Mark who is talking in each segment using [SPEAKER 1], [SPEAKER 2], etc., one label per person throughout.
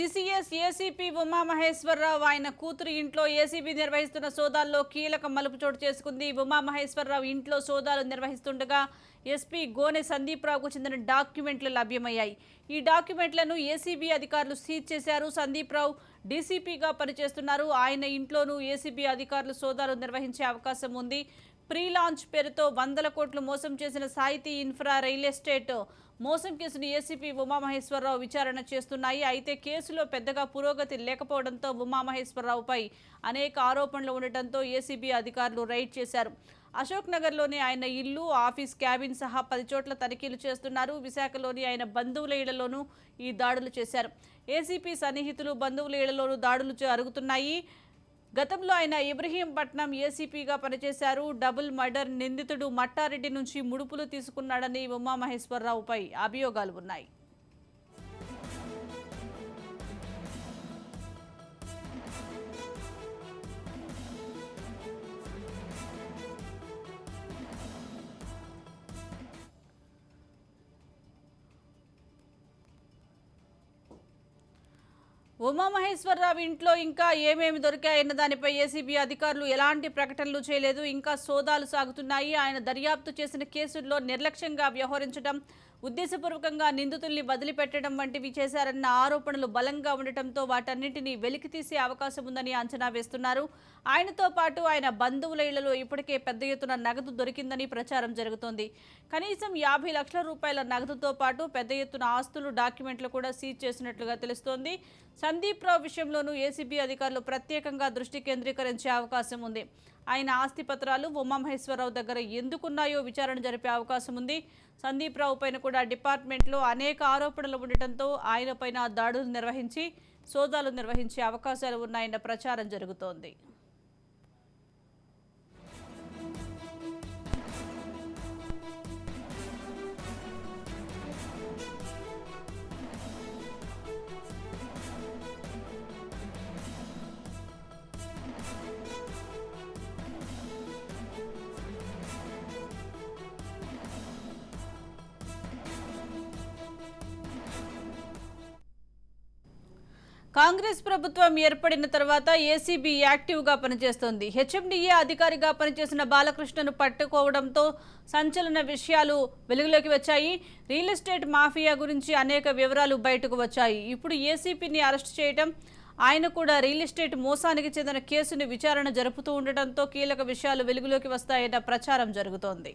[SPEAKER 1] CCS ACP Umamaheswararao ఆయన కూతురు ఇంట్లో ఏసీబీ నిర్వహిస్తున్న సోదాల్లో కీలక మలుపు చోటు చేసుకుంది. ఉమామహేశ్వరరావు ఇంట్లో సోదాలు నిర్వహిస్తుండగా ఎస్పీ గోనె సందీప్రావుకు చెందిన డాక్యుమెంట్లు లభ్యమయ్యాయి. ఈ డాక్యుమెంట్లను ఏసీబీ అధికారులు సీజ్ చేశారు. సందీప్రావు డీసీపీగా పనిచేస్తున్నారు. ఆయన ఇంట్లోనూ ఏసీబీ అధికారులు సోదాలు నిర్వహించే అవకాశం ఉంది. ప్రీ లాంచ్ పేరుతో వందల కోట్లు మోసం చేసిన సాహితీ ఇన్ఫ్రా రియల్ ఎస్టేట్ మోసం కేసును ఏసీపీ ఉమామహేశ్వరరావు విచారణ చేస్తున్నాయి. అయితే కేసులో పెద్దగా పురోగతి లేకపోవడంతో ఉమామహేశ్వరరావుపై అనేక ఆరోపణలు ఉండటంతో ఏసీబీ అధికారులు రైడ్ చేశారు. అశోక్ నగర్లోని ఆయన ఇల్లు ఆఫీస్ క్యాబిన్ సహా పది చోట్ల తనిఖీలు చేస్తున్నారు. విశాఖలోని ఆయన బంధువుల ఇళ్ళలోనూ ఈ దాడులు చేశారు. ఏసీపీ సన్నిహితులు బంధువుల ఇళ్ళలోనూ దాడులు జరుగుతున్నాయి గతంలో ఆయన ఇబ్రహీంపట్నం ఏసీపీగా పనిచేశారు. డబుల్ మర్డర్ నిందితుడు మట్టారెడ్డి నుంచి ముడుపులు తీసుకున్నాడని ఉమామహేశ్వరరావుపై అభియోగాలు ఉన్నాయి. ఉమామహేశ్వరరావు ఇంట్లో ఇంకా ఏమేమి దొరికాయన్న దానిపై ఏసీబీ అధికారులు ఎలాంటి ప్రకటనలు చేయలేదు. ఇంకా సోదాలు సాగుతున్నాయి. ఆయన దర్యాప్తు చేసిన కేసుల్లో నిర్లక్ష్యంగా వ్యవహరించడం ఉద్దేశపూర్వకంగా నిందితుల్ని వదిలిపెట్టడం వంటివి చేశారన్న ఆరోపణలు బలంగా ఉండటంతో వాటన్నింటినీ వెలికితీసే అవకాశం ఉందని అంచనా వేస్తున్నారు. ఆయనతో పాటు ఆయన బంధువుల ఇళ్ళలో ఇప్పటికే పెద్ద ఎత్తున నగదు దొరికిందని ప్రచారం జరుగుతోంది. కనీసం యాభై లక్షల రూపాయల నగదుతో పాటు పెద్ద ఎత్తున ఆస్తులు డాక్యుమెంట్లు కూడా సీజ్ చేసినట్లుగా తెలుస్తోంది. సందీప్ రావు విషయంలోనూ ఏసీబీ అధికారులు ప్రత్యేకంగా దృష్టి కేంద్రీకరించే అవకాశం ఉంది. ఆయన ఆస్తి పత్రాలు ఉమామహేశ్వరరావు దగ్గర ఎందుకున్నాయో విచారణ జరిపే అవకాశం ఉంది. సందీప్ రావు పైన కూడా డిపార్ట్మెంట్లో అనేక ఆరోపణలు ఉండటంతో ఆయన పైన దాడులు నిర్వహించి సోదాలు నిర్వహించే అవకాశాలు ఉన్నాయన్న ప్రచారం జరుగుతోంది. కాంగ్రెస్ ప్రభుత్వం ఏర్పడిన తర్వాత ఏసీబీ యాక్టివ్గా పనిచేస్తోంది. హెచ్ఎండిఏ అధికారిగా పనిచేసిన బాలకృష్ణను పట్టుకోవడంతో సంచలన విషయాలు వెలుగులోకి వచ్చాయి. రియల్ ఎస్టేట్ మాఫియా గురించి అనేక వివరాలు బయటకు వచ్చాయి. ఇప్పుడు ఏసీపీని అరెస్ట్ చేయడం ఆయన కూడా రియల్ ఎస్టేట్ మోసానికి చెందిన కేసుని విచారణ జరుపుతూ ఉండటంతో కీలక విషయాలు వెలుగులోకి వస్తాయన్న ప్రచారం జరుగుతోంది.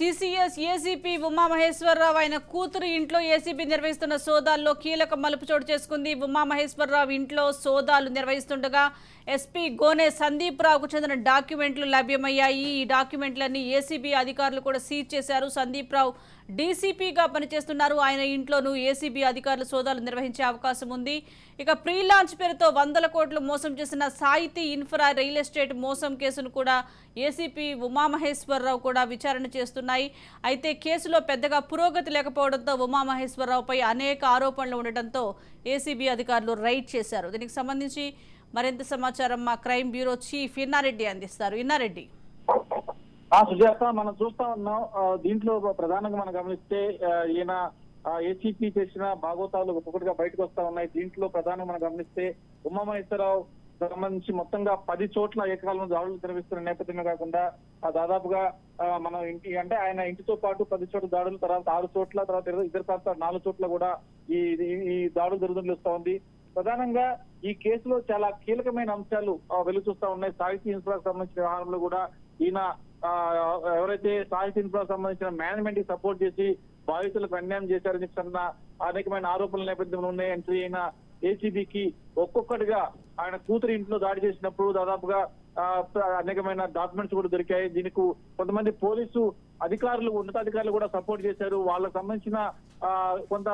[SPEAKER 1] సిసిఎస్ ఏసీపీ ఉమామహేశ్వరరావు ఆయన కూతురు ఇంట్లో ఏసీబీ నిర్వహిస్తున్న సోదాల్లో కీలక మలుపు చోటు చేసుకుంది. ఉమామహేశ్వరరావు ఇంట్లో సోదాలు నిర్వహిస్తుండగా ఎస్పీ గోనె సందీప్ రావుకు చెందిన డాక్యుమెంట్లు లభ్యమయ్యాయి. ఈ డాక్యుమెంట్లన్నీ ఏసీబీ అధికారులు కూడా సీజ్ చేశారు. సందీప్ రావు డీసీపీగా పనిచేస్తున్నారు. ఆయన ఇంట్లోనూ ఏసీబీ అధికారులు సోదాలు నిర్వహించే అవకాశం ఉంది. ఇక ప్రీ లాంచ్ పేరుతో వందల కోట్లు మోసం చేసిన సాహితీ ఇన్ఫ్రా రియల్ ఎస్టేట్ మోసం కేసును కూడా ఏసీపీ ఉమామహేశ్వరరావు కూడా విచారణ చేస్తున్నాయి. అయితే కేసులో పెద్దగా పురోగతి లేకపోవడంతో ఉమామహేశ్వరరావుపై అనేక ఆరోపణలు ఉండటంతో ఏసీబీ అధికారులు రైడ్ చేశారు. దీనికి సంబంధించి మరింత సమాచారం మా క్రైమ్ బ్యూరో చీఫ్ ఇన్నారెడ్డి అందిస్తారు. ఇన్నారెడ్డి.
[SPEAKER 2] సుజాత మనం చూస్తా ఉన్నాం. దీంట్లో ప్రధానంగా మనం గమనిస్తే ఈయన ఏసీపీ చేసిన భాగోతాలు ఒక్కొక్కటిగా బయటకు వస్తా ఉన్నాయి. దీంట్లో ప్రధానంగా మనం గమనిస్తే ఉమామహేశ్వరరావు సంబంధించి మొత్తంగా పది చోట్ల ఏకకాలంలో దాడులు నిర్వహిస్తున్న నేపథ్యంలో కాకుండా దాదాపుగా మనం ఇంటి అంటే ఆయన ఇంటితో పాటు పది చోట్ల దాడులు తర్వాత ఆరు చోట్ల తర్వాత ఇతర- తర్వాత నాలుగు చోట్ల కూడా ఈ ఈ- దాడులు జరుగుతుంటూ వస్తా ఉంది. ప్రధానంగా ఈ కేసులో చాలా కీలకమైన అంశాలు వెలుగు చూస్తా ఉన్నాయి. సాహితీ హింసలకు సంబంధించిన వ్యవహారంలో కూడా ఈయన ఎవరైతే సాహితీ ఇన్ఫ్రాకు సంబంధించిన మేనేజ్మెంట్కి సపోర్ట్ చేసి బాధితులకు అన్యాయం చేశారని చెప్పిన అనేకమైన ఆరోపణల నేపథ్యంలో ఉన్నాయి. అయిన ఈయన ఏసీబీకి ఒక్కొక్కటిగా ఆయన కూతురి ఇంట్లో దాడి చేసినప్పుడు దాదాపుగా అనేకమైన డాక్యుమెంట్స్ కూడా దొరికాయి. దీనికి కొంతమంది పోలీసు అధికారులు ఉన్నతాధికారులు కూడా సపోర్ట్ చేశారు. వాళ్ళకు సంబంధించిన కొంత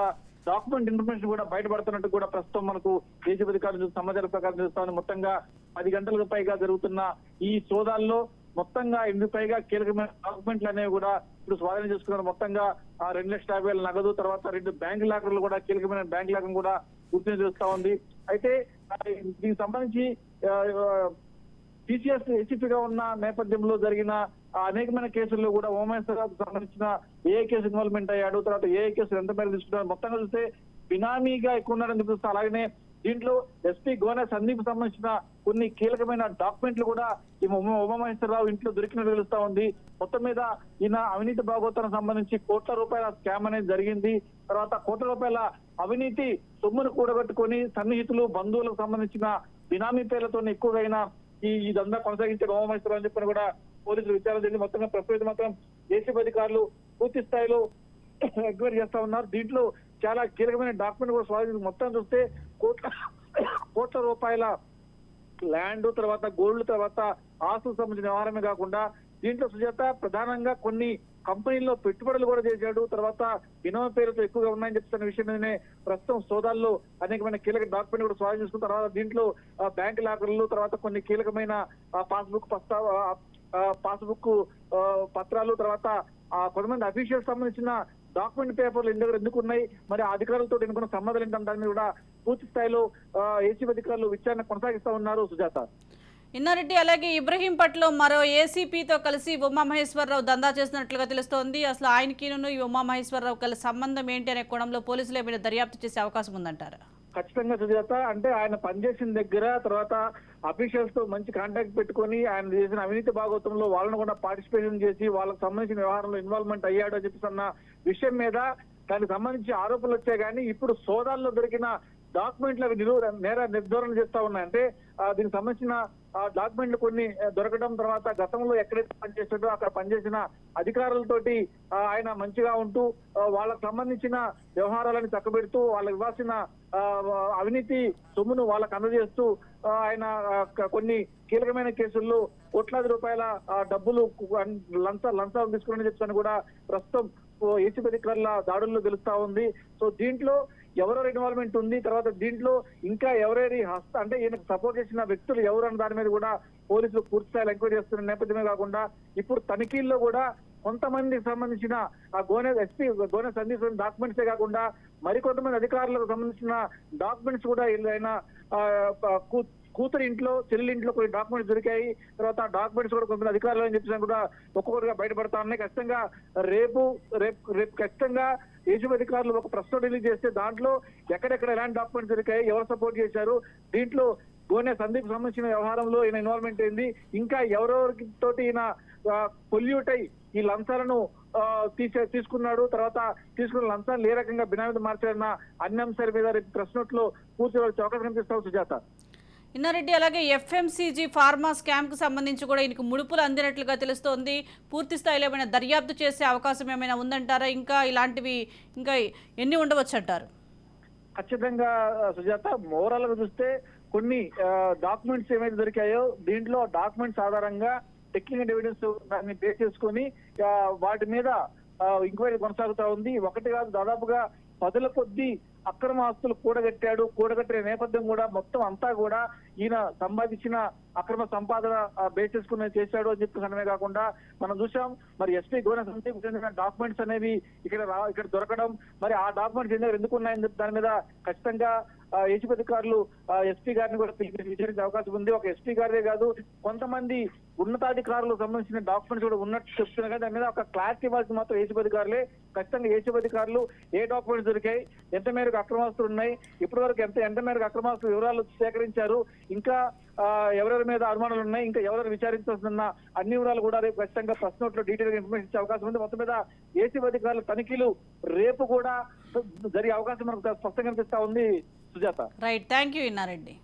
[SPEAKER 2] డాక్యుమెంట్ ఇన్ఫర్మేషన్ కూడా బయటపడుతున్నట్టు కూడా ప్రస్తుతం మనకు ఏసీబీ అధికారులు సమాచార సమాచారం ప్రకారం చూస్తామని మొత్తంగా పది గంటలకు పైగా జరుగుతున్న ఈ సోదాల్లో మొత్తంగా ఎనిమిది పైగా కీలకమైన డాక్యుమెంట్లు అనేవి కూడా ఇప్పుడు స్వాధీనం చేసుకున్నారు. మొత్తంగా ఆ రెండు లక్షల యాభై వేల నగదు తర్వాత రెండు బ్యాంక్ లాకర్లు కూడా కీలకమైన బ్యాంక్ లాకర్ కూడా గుర్తించి చేస్తా ఉంది. అయితే దీనికి సంబంధించి టీసీఎస్గా ఉన్న నేపథ్యంలో జరిగిన అనేకమైన కేసుల్లో కూడా హోమేశ్వరరావుకు సంబంధించిన ఏ కేసు ఇన్వాల్వ్మెంట్ అయ్యాడు తర్వాత ఏ కేసు ఎంత మేర తీసుకున్నారు మొత్తంగా చూస్తే బినామీగా ఎక్కువ ఉన్నాడని చూపిస్తే అలాగనే దీంట్లో ఎస్పీ గోనె సందీప్ సంబంధించిన కొన్ని కీలకమైన డాక్యుమెంట్లు కూడా ఈ ఉమ- ఉమామహేశ్వరరావు ఇంట్లో దొరికినట్టు తెలుస్తా ఉంది. మొత్తం మీద ఈయన అవినీతి భాగోత్తరం సంబంధించి కోట్ల రూపాయల స్కామ్ అనేది జరిగింది. తర్వాత కోట్ల రూపాయల అవినీతి సొమ్మును కూడగట్టుకొని సన్నిహితులు బంధువులకు సంబంధించిన బినామీ పేర్లతో ఎక్కువగా అయిన ఈ ఇదంతా కొనసాగించే ఉమామహేశ్వరరావు అని చెప్పని కూడా పోలీసులు విచారణ జరిగింది. మొత్తంగా ప్రస్తుతం మాత్రం ఏసీబీ అధికారులు పూర్తి స్థాయిలో ఎంక్వైరీ చేస్తా ఉన్నారు. దీంట్లో చాలా కీలకమైన డాక్యుమెంట్ కూడా స్వాధీనం మొత్తం చూస్తే కోట్ల కోట్ల రూపాయల ల్యాండ్ తర్వాత గోల్డ్ తర్వాత ఆస్తులకు సంబంధించిన వ్యవహారమే కాకుండా దీంట్లో సుజాత ప్రధానంగా కొన్ని కంపెనీల్లో పెట్టుబడులు కూడా చేశాడు. తర్వాత వినోద పేరుతో ఎక్కువగా ఉన్నాయని చెప్తున్న విషయం మీదనే ప్రస్తుతం సోదాల్లో అనేకమైన కీలక డాక్యుమెంట్ కూడా స్వాధీనం చేసుకున్న తర్వాత దీంట్లో బ్యాంక్ లాకర్లు తర్వాత కొన్ని కీలకమైన పాస్బుక్ ప్రస్తావ పాస్బుక్ పత్రాలు తర్వాత ఆ కొంతమంది అఫీషియల్ సంబంధించిన డాక్యుమెంట్ పేపర్లు ఇంటి దగ్గర ఎందుకు ఉన్నాయి? మరి అధికారులతో ఎన్నుకున్న సంబంధాలు ఏంటంటే దాని మీద కూడా పూర్తి స్థాయిలో ఏసీబీ అధికారులు విచారణ కొనసాగిస్తా ఉన్నారు సుజాత.
[SPEAKER 1] ఇన్నారెడ్డి అలాగే ఇబ్రహీంపట్లో మరో ఏసీపీతో కలిసి ఉమామహేశ్వరరావు దందా చేస్తున్నట్లుగా తెలుస్తోంది. అసలు ఆయనకిను ఈ ఉమామహేశ్వరరావు కలిసి సంబంధం ఏంటి అనే కోణంలో పోలీసులు ఏమైనా దర్యాప్తు చేసే అవకాశం ఉందంటారా.
[SPEAKER 2] ఖచ్చితంగా సుజాత అంటే ఆయన పనిచేసిన దగ్గర తర్వాత అఫీషియల్స్తో మంచి కాంటాక్ట్ పెట్టుకొని ఆయన చేసిన అవినీతి భాగోత్వంలో వాళ్ళని కూడా పార్టిసిపేషన్ చేసి వాళ్ళకి సంబంధించిన వ్యవహారంలో ఇన్వాల్వ్మెంట్ అయ్యాడో అని చెప్పేసి అన్న విషయం మీద దానికి సంబంధించి ఆరోపణలు వచ్చాయి. కానీ ఇప్పుడు సోదాల్లో దొరికిన డాక్యుమెంట్లు అవి నిరూ నేర నిర్ధారణ చేస్తా ఉన్నాయంటే దీనికి సంబంధించిన డాక్యుమెంట్లు కొన్ని దొరకడం తర్వాత గతంలో ఎక్కడైతే పనిచేసాడో అక్కడ పనిచేసిన అధికారులతోటి ఆయన మంచిగా ఉంటూ వాళ్ళకు సంబంధించిన వ్యవహారాలను చక్కబెడుతూ వాళ్ళకి ఇవ్వాల్సిన అవినీతి సొమ్మును వాళ్ళకు అందజేస్తూ ఆయన కొన్ని కీలకమైన కేసుల్లో కోట్లాది రూపాయల డబ్బులు లంచ లంచాలు తీసుకుని చెప్తాను కూడా ప్రస్తుతం ఏసీబీ అధికారుల దాడుల్లో తెలుస్తా ఉంది. సో దీంట్లో ఎవరెవరు ఇన్వాల్వ్మెంట్ ఉంది తర్వాత దీంట్లో ఇంకా ఎవరెవరి హస్త అంటే ఈయనకు సపోర్ట్ చేసిన వ్యక్తులు ఎవరు అన్న దాని మీద కూడా పోలీసులు పూర్తి స్థాయిలో ఎంక్వైరీ చేస్తున్న నేపథ్యమే కాకుండా ఇప్పుడు తనిఖీల్లో కూడా కొంతమందికి సంబంధించిన ఆ గోనె ఎస్పీ గోనె సందీప్ డాక్యుమెంట్సే కాకుండా మరికొంతమంది అధికారులకు సంబంధించిన డాక్యుమెంట్స్ కూడా ఆయన కూ- కూతురు ఇంట్లో చెల్లి ఇంట్లో కొన్ని డాక్యుమెంట్స్ దొరికాయి. తర్వాత ఆ డాక్యుమెంట్స్ కూడా కొంతమంది అధికారులు అని చెప్పినా కూడా ఒక్కొక్కరుగా బయటపడతా ఉన్నాయి. ఖచ్చితంగా రేపు రేపు రేపు ఖచ్చితంగా ఏసీబీ అధికారులు ఒక ప్రశ్న రిలీజ్ చేస్తే దాంట్లో ఎక్కడెక్కడ ఎలాంటి డాక్యుమెంట్స్ దొరికాయి ఎవరు సపోర్ట్ చేశారు దీంట్లో గోనె సందీప్ సంబంధించిన వ్యవహారంలో ఈయన ఇన్వాల్వ్మెంట్ అయింది ఇంకా ఎవరెవరికి తోటి ఈయన పొల్యూట్ అయి ఈ లంచాలను తీసే తీసుకున్నాడు తర్వాత తీసుకున్న లంచాలు ఏ రకంగా బినామీ మార్చాడన్న అన్ని అంశాల మీద రేపు ప్రెస్ నోట్లో పూర్తి వచ్చే అవకాశం సుజాత.
[SPEAKER 1] ఇన్నారెడ్డి అలాగే ఎఫ్ఎంసీజీ ఫార్మా స్కామ్కు సంబంధించి కూడా ఈయనకు ముడుపులు అందినట్లుగా తెలుస్తోంది. పూర్తి స్థాయిలో ఏమైనా దర్యాప్తు చేసే అవకాశం ఏమైనా ఉందంటారా? ఇంకా ఇలాంటివి ఇంకా ఎన్ని ఉండవచ్చు అంటారు
[SPEAKER 2] ఖచ్చితంగా సుజాత మోరల్గా చూస్తే కొన్ని డాక్యుమెంట్స్ ఏమైతే దొరికాయో దీంట్లో డాక్యుమెంట్స్ ఆధారంగా టెక్నికల్ ఎవిడెన్స్ దాన్ని బేస్ చేసుకొని వాటి మీద ఎంక్వైరీ కొనసాగుతా ఉంది. ఒకటి కాదు దాదాపుగా పదుల కొద్దీ అక్రమ ఆస్తులు కూడగట్టాడు కూడగట్టిన నేపథ్యం కూడా మొత్తం అంతా కూడా ఈయన సంపాదించిన అక్రమ సంపాదన బేస్ చేసుకుని చేశాడు అని చెప్పి అనమే కాకుండా మనం చూసాం మరి ఎస్పీ గోన సందీప్ చెందిన డాక్యుమెంట్స్ అనేవి ఇక్కడ రా- ఇక్కడ దొరకడం మరి ఆ డాక్యుమెంట్స్ ఎందుకు ఎందుకు ఉన్నాయని చెప్పి దాని మీద ఖచ్చితంగా ఏసీపీ అధికారులు ఎస్పీ గారిని కూడా విచారించే అవకాశం ఉంది. ఒక ఎస్పీ గారే కాదు కొంతమంది ఉన్నతాధికారులకు సంబంధించిన డాక్యుమెంట్స్ కూడా ఉన్నట్టు చెప్తున్నారు. కానీ దాని మీద ఒక క్లారిటీ ఇవ్వాల్సి మాత్రం ఏసీపీ అధికారులే. ఖచ్చితంగా ఏసీపీ అధికారులు ఏ డాక్యుమెంట్స్ దొరికాయి ఎంత మేరకు అక్రమాస్తులు ఉన్నాయి ఇప్పటి వరకు ఎంత ఎంత మేరకు అక్రమాస్తుల వివరాలు సేకరించారు ఇంకా ఎవరెవరి మీద అనుమానాలు ఉన్నాయి ఇంకా ఎవరెవరు విచారించాల్సిన అన్ని వివరాలు కూడా రేపు ఖచ్చితంగా ప్రశ్న నోట్ డీటెయిల్గా ఇన్ఫర్మేషన్ ఇచ్చే అవకాశం ఉంది. మొత్తం మీద ఏసీ అధికారుల తనిఖీలు రేపు కూడా జరిగే అవకాశం మనకు స్పష్టంగా కనిపిస్తా ఉంది. Sujatha.
[SPEAKER 1] Right thank you Innareddy